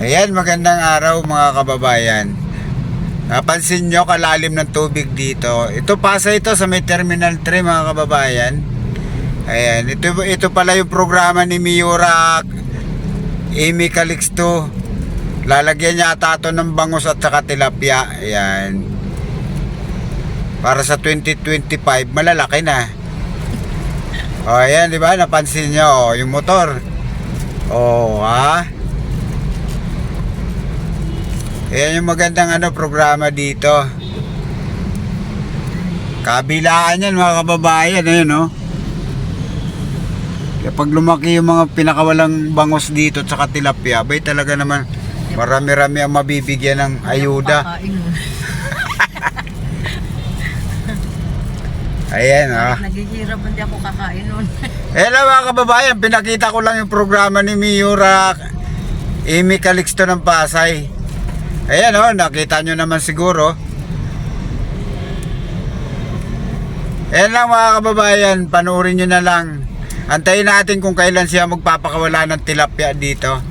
Ayan, magandang araw mga kababayan. Napansin nyo kalalim ng tubig dito. Ito pasa ito sa may Terminal 3 mga kababayan. Ayan, ito, ito pala yung programa ni Miura Amy Calixto. Lalagyan niya ata ito ng bangus at saka tilapia. Ayan. Para sa 2025, malalaki na. O, ayan, di ba? Napansin nyo, o, yung motor. O, ha? Ayan yung magandang ano, programa dito. Kabilaan yan mga kababayan. Ayun, no? Kaya pag lumaki yung mga pinakawalang bangos dito at saka tilapia, bay talaga naman marami-rami ang mabibigyan ng ayuda. Ayan, ah. Naghihirap hindi ako kakain nun. Hello mga kababayan, pinakita ko lang yung programa ni Miura Amy Calixto ng Pasay. Ayan o, nakita nyo naman siguro. Ayan lang mga kababayan, panoorin nyo na lang. Antayin natin kung kailan siya magpapakawala ng tilapia dito.